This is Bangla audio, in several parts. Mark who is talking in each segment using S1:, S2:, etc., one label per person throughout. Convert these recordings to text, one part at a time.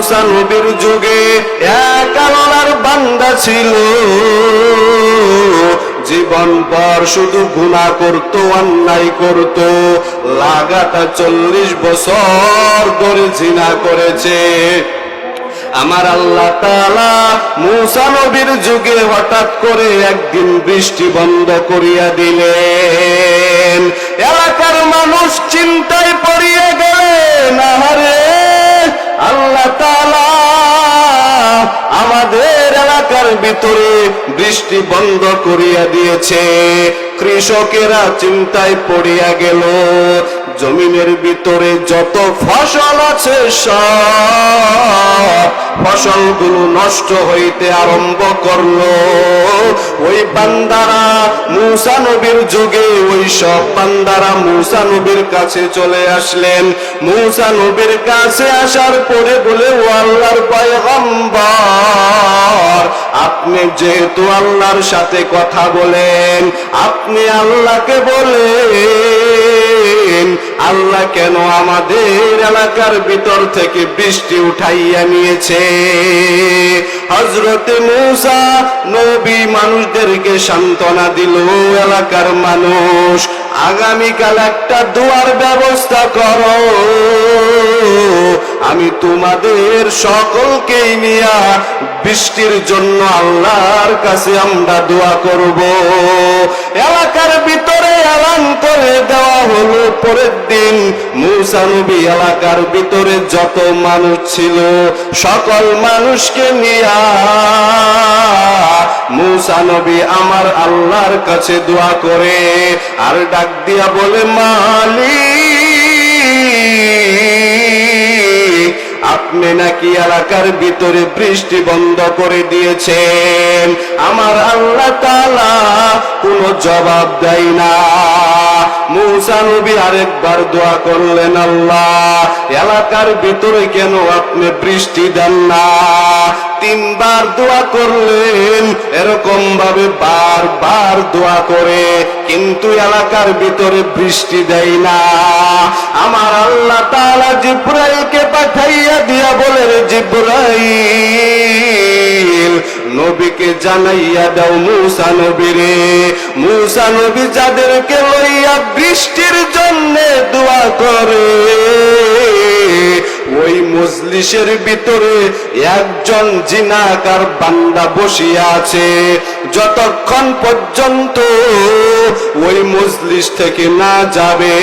S1: মুসা নবীর যুগে এক আল্লাহর বান্দা ছিল। জীবন পর শুধু গুণা করত, অন্যায় করত। লাগাতা চল্লিশ বছর ধরে জিনা করেছে। আমার আল্লাহ তাআলা মুসা নবীর যুগে হঠাৎ করে একদিন বৃষ্টি বন্ধ করিয়া দিলেন। এলাকার মানুষ চিন্তায় পড়িয়া এলাকার ভিতরে বৃষ্টি বন্ধ করিয়া দিয়েছে। কৃষকেরা চিন্তায় পড়িয়া গেল। জমিনের ভিতরে যত ফসল আছে সব ফসলগুলো নষ্ট হইতে আরম্ভ করল। ওই বান্দারা মুসা নবীর যুগে, ওই সব বান্দারা মুসা নবীর কাছে চলে আসলেন। মুসা নবীর কাছে আসার পরে বলে, ও আল্লাহর পয়গম্বর, আপনি যেহেতু আল্লাহর সাথে কথা বলেন, আপনি আল্লাহকে বলেন আল্লাহ কেন আমাদের এলাকার ভিতর থেকে বৃষ্টি উঠাইয়া নিয়েছে? হজরতে মৌসা নবী মানুষদেরকে সান্ত্বনা দিল, এলাকার মানুষ, আগামীকাল একটা দুয়ার ব্যবস্থা করো। আমি তোমাদের সকলকেই নিয়া বৃষ্টির জন্য আল্লাহর কাছে আমরা দোয়া করব। এলাকার ভিতরে এলান করে দেওয়া হলো পরের দিন। মুসা নবী এলাকার ভিতরে যত মানুষ ছিল, সকল মানুষকে নিয়া মুসা নবী আমার আল্লাহর কাছে দোয়া করে, আর ডাক দিয়া বলে, মালিক আপনি নাকি এলাকার ভিতরে বৃষ্টি বন্ধ করে দিয়েছেন? আমার আল্লাহ তালা কোনো জবাব দেয় না। মৌসা নবী আরেকবার দোয়া করলেন, আল্লাহ, এলাকার ভিতরে কেন আপনি বৃষ্টি দেন না? তিনবার দোয়া করলেন, এরকম ভাবে বারবার দোয়া করে, কিন্তু এলাকার ভিতরে বৃষ্টি দেয় না। আমার আল্লাহ তালা জিব্রাইলকে পাঠাইয়া দিয়া বলে জিব্রাইল নবীকে জানাইয়া দাও মুসা নবীরে। মুসা নবী যাদেরকে লইয়া বৃষ্টির জন্য দোয়া করে। ওই মজলিসের ভিতরে একজন জিনাকার বান্দা বসিয়া আছে। যতক্ষণ পর্যন্ত ওই মজলিস থেকে না যাবে,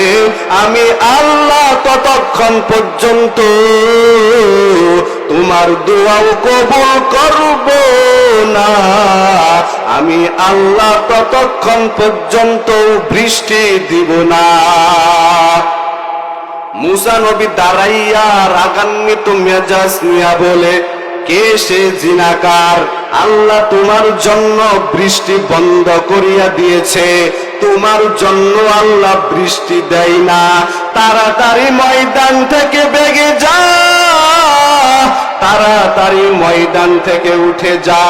S1: আমি আল্লাহ ততক্ষণ পর্যন্ত তোমার দোয়াও কবুল করব না। আমি আল্লাহ ততক্ষণ পর্যন্ত বৃষ্টি দিব না। মুসা নবী দাঁড়াইয়া রাগান্বিত মেজাজ নিয়া বলে কে সে জিনাকার? আল্লাহ তোমার জন্য বৃষ্টি বন্ধ করিয়া দিয়েছে। তোমার জন্য আল্লাহ বৃষ্টি দেয় না। তাড়াতাড়ি ময়দান থেকে বেগে যা। তাড়াতাড়ি ময়দান থেকে উঠে যা।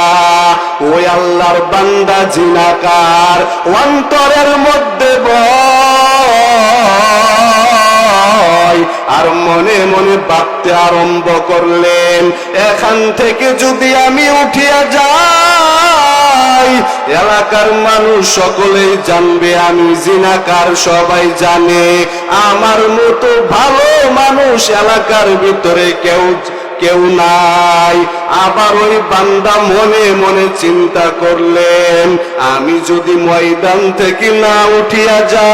S1: ওই আল্লাহর বান্দা জিনাকার, অন্তরের মধ্যে ভয় আর মনে মনে ভাবতে আরম্ভ করলেন, এখান থেকে যদি আমি উঠিয়া যাই, এলাকার মানুষ সকলেই জানবে আমি জিনাকার, সবাই জানে। আমার মতো ভালো মানুষ এলাকার ভিতরে কেউ কেউ নাই। আবার ওই বান্দা মনে মনে চিন্তা করলেন, আমি যদি ময়দান থেকে না উঠিয়া যাই,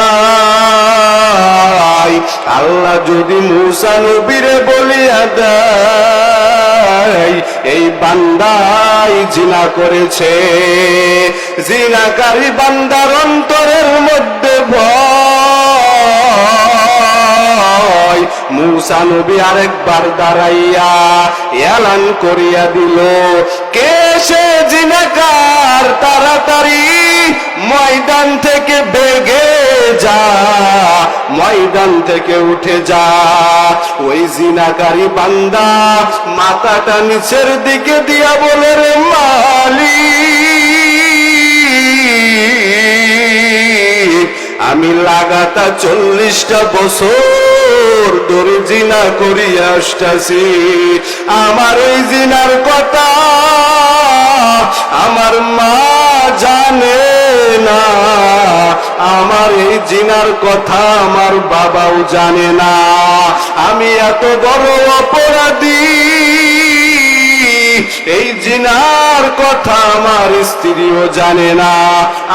S1: আল্লাহ যদি মুসা নবীরে বলিয়া দেয়, এই বান্দাই জিনা করেছে। জিনাকারী বান্দার অন্তরের মধ্যে ভয় মুসা নবী আরেকবার দাঁড়াইয়া এলান করিয়া দিল, কে সে জিনাকার তাড়াতাড়ি ময়দান থেকে বেগে যা, ময়দান থেকে উঠে যা। ওই জিনাকারী বান্দা মাথাটা নিচের দিকে দিয়া বলে, রে মালিক, আমি লাগাতা চল্লিশটা বছর বছর ধরে জিনা করি আসতাছি। আমার এই জিনার কথা আমার মা জানে না। আমার এই জিনার কথা আমার বাবাও জানে না। আমি এত বড় অপরাধী এই জিনার কথা আমার স্ত্রীও জানে না,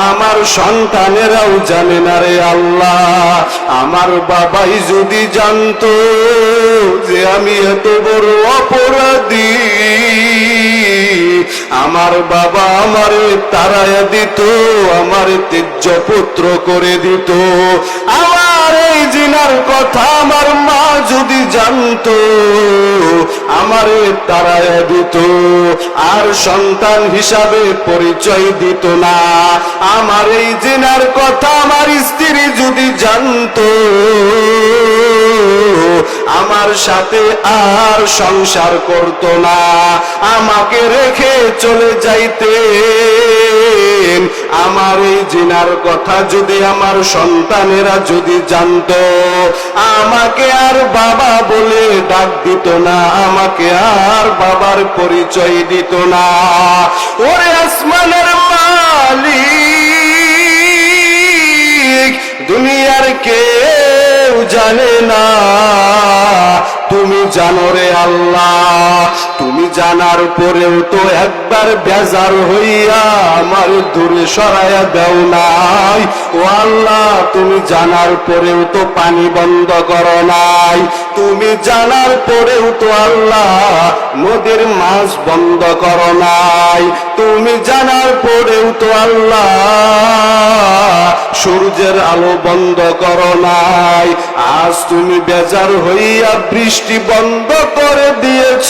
S1: আমার সন্তানেরাও জানে না রে আল্লাহ। আমার বাবাই যদি জানতো যে আমি এত বড় অপরাধী, আমার বাবা আমারে তারায় দিত, আমার তেজ্য পুত্র করে দিত। আমার এই জিনার কথা আমার মা যদি জানতো আমারে তারায়া দিত, আর সন্তান হিসাবে পরিচয় দিত না। আমার এই জিনার কথা আমার স্ত্রী যদি জানতো, আমার সাথে আর সংসার করত না। আমাকে রেখে চলে যাইতে আমার এই জিনার কথা যদি আমার সন্তানেরা যদি জানতো, আমাকে আর বাবা বলে ডাক দিত না, আমাকে আর বাবার পরিচয় দিত না। ওরে আসমানের মালিক, দুনিয়ার কেউ জানে না। তুমি জানো রে আল্লাহ তুমি জানার পরেও তো একবার বেজার হইয়া আমার দূরে সরাইয়া দেও নাই। ও আল্লাহ, তুমি জানার পরেও তো পানি বন্ধ করো নাই। তুমি জানার পরেও তো আল্লাহ নদীর মাছ বন্ধ করো নাই। তুমি জানার পরেও তো আল্লাহ সূর্যের আলো বন্ধ করো নাই। আজ তুমি বেজার হইয়া বৃষ্টি বন্ধ করে দিয়েছ।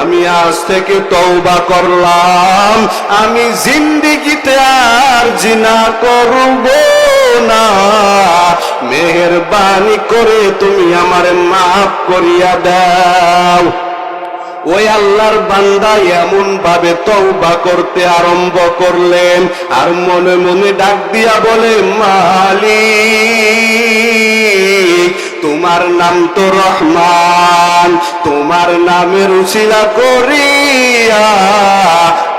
S1: আমি আজ থেকে তওবা করলাম। আমি জিন্দিগিতে আর জিনা করব না। মেহেরবানি করে তুমি আমার মাফ করিয়া দাও। ওই আল্লাহর বান্দা এমন ভাবে তৌবা করতে আরম্ভ করলেন। আর মনে মনে ডাক দিয়া বলে, মালিক তোমার নাম তো রহমান, তোমার নামের উশিলা করিয়া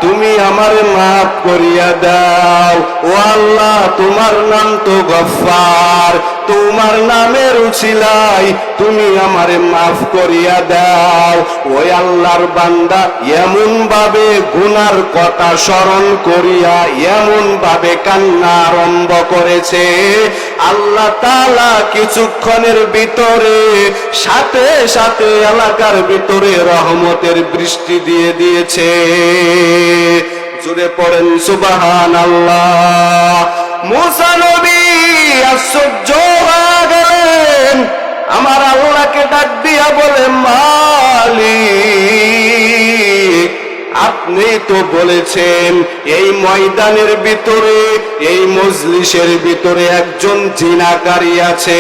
S1: তুমি আমার মাফ করিয়া দাও। ও আল্লাহ, তোমার নাম তো গফার তোমার নামের উছিলাই তুমি আমারে মাফ করিয়া দাও। ওই আল্লাহর বান্দা এমন ভাবে গুনার কথা স্মরণ করিয়া এমন ভাবে কান্না আরম্ভ করেছে আল্লাহ তালা কিছুক্ষণের ভিতরে, সাথে সাথে এলাকার ভিতরে রহমতের বৃষ্টি দিয়ে দিয়েছে। জুড়ে পড়েন সুবাহান আল্লাহ মুসা নবী আশ্চর্য গেলেন। আমার আল্লাহকে ডাক দিয়া বলে, মালিক, আপনি তো বলেছেন, এই ময়দানের ভিতরে এই মজলিসের ভিতরে একজন জিনাকারী আছে।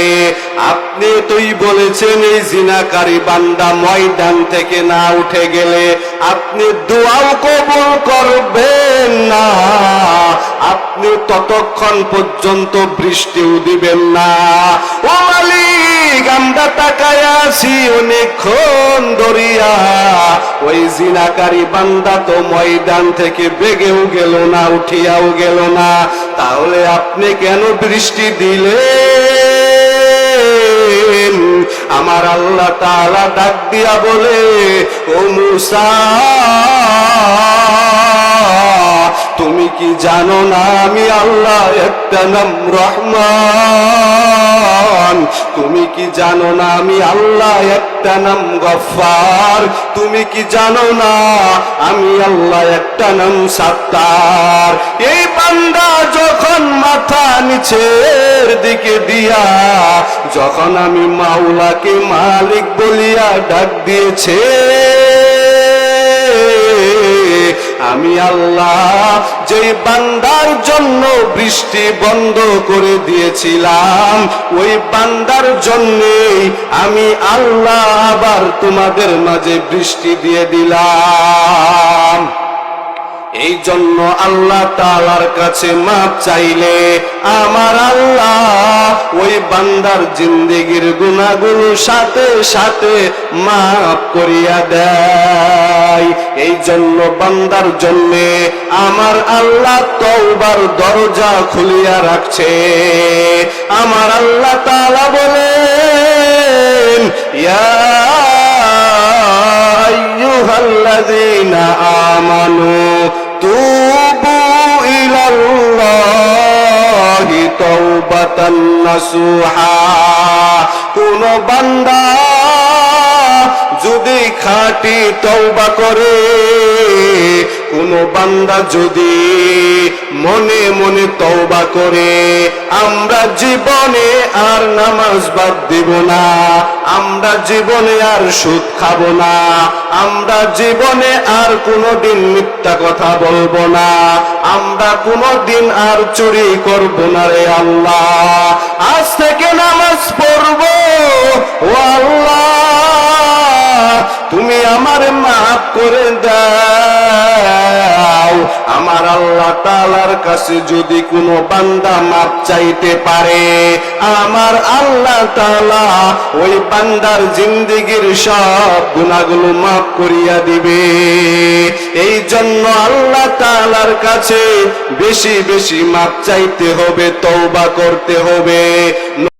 S1: আপনি তুই বলেছেন, এই জিনাকারী বান্দা ময়দান থেকে না উঠে গেলে আপনি দোয়াও কবুল করবেন না। আপনি ততক্ষণ পর্যন্ত বৃষ্টিও দিবেন না। ও মালিক আমরা তাকায় আছি অনেকক্ষণ ধরিয়া। ওই জিনাকারী বান্দা তো ময়দান থেকে বেগেও গেল না, উঠিয়াও গেল না। তাহলে আপনি কেন বৃষ্টি দিলেন? আমার আল্লাহ তাআলা ডাক দিয়া বলে, ও মুসা কি জানো না আমি আল্লাহ একটা নাম রহমান? তুমি কি জানো না আমি আল্লাহ একটা নাম গফার তুমি কি জানো না আমি আল্লাহ একটা নাম সাত্তার? এই বান্দা যখন মাথা নিচের দিকে দিয়া, যখন আমি মাওলাকে মালিক বলিয়া ডাক দিয়েছে আমি আল্লাহ যে বান্দার জন্য বৃষ্টি বন্ধ করে দিয়েছিলাম, ওই বান্দার জন্যেই আমি আল্লাহ আবার তোমাদের মাঝে বৃষ্টি দিয়ে দিলাম। এই জন্য আল্লাহ তালার কাছে মাপ চাইলে আমার আল্লাহ ওই বান্দার জিন্দিগির গুণাগুলো সাথে সাথে মাপ করিয়া দেয় এই জন্য বান্দার জন্য আমার আল্লাহ তওবার দরজা খুলিয়া রাখছে। আমার আল্লাহ তাআলা বলেন, ইয়া আমানু তুবু ইলাল্লাহি তাওবাতান নাসুহা। কোন বান্দা যদি খাঁটি তওবা করে, কোন বান্দা যদি মনে মনে তওবা করে, আমরা জীবনে আর নামাজ বাদ দিব না, আমরা জীবনে আর সুদ খাব না, আমরা জীবনে আর কোনোদিন মিথ্যা কথা বলব না, আমরা কোনোদিন আর চুরি করব না রে আল্লাহ। আজ থেকে নামাজ পড়ব, ও আল্লাহ। তুমি আমার মাফ করে দাও। আমার আল্লাহ তালার কাছে যদি কোনো বান্দা মাপ চাইতে পারে, আমার আল্লাহ তালা ওই বান্দার জিন্দিগির সব গুণাগুলো মাফ করিয়া দিবে। এই জন্য আল্লাহ তালার কাছে বেশি বেশি মাপ চাইতে হবে তৌবা করতে হবে।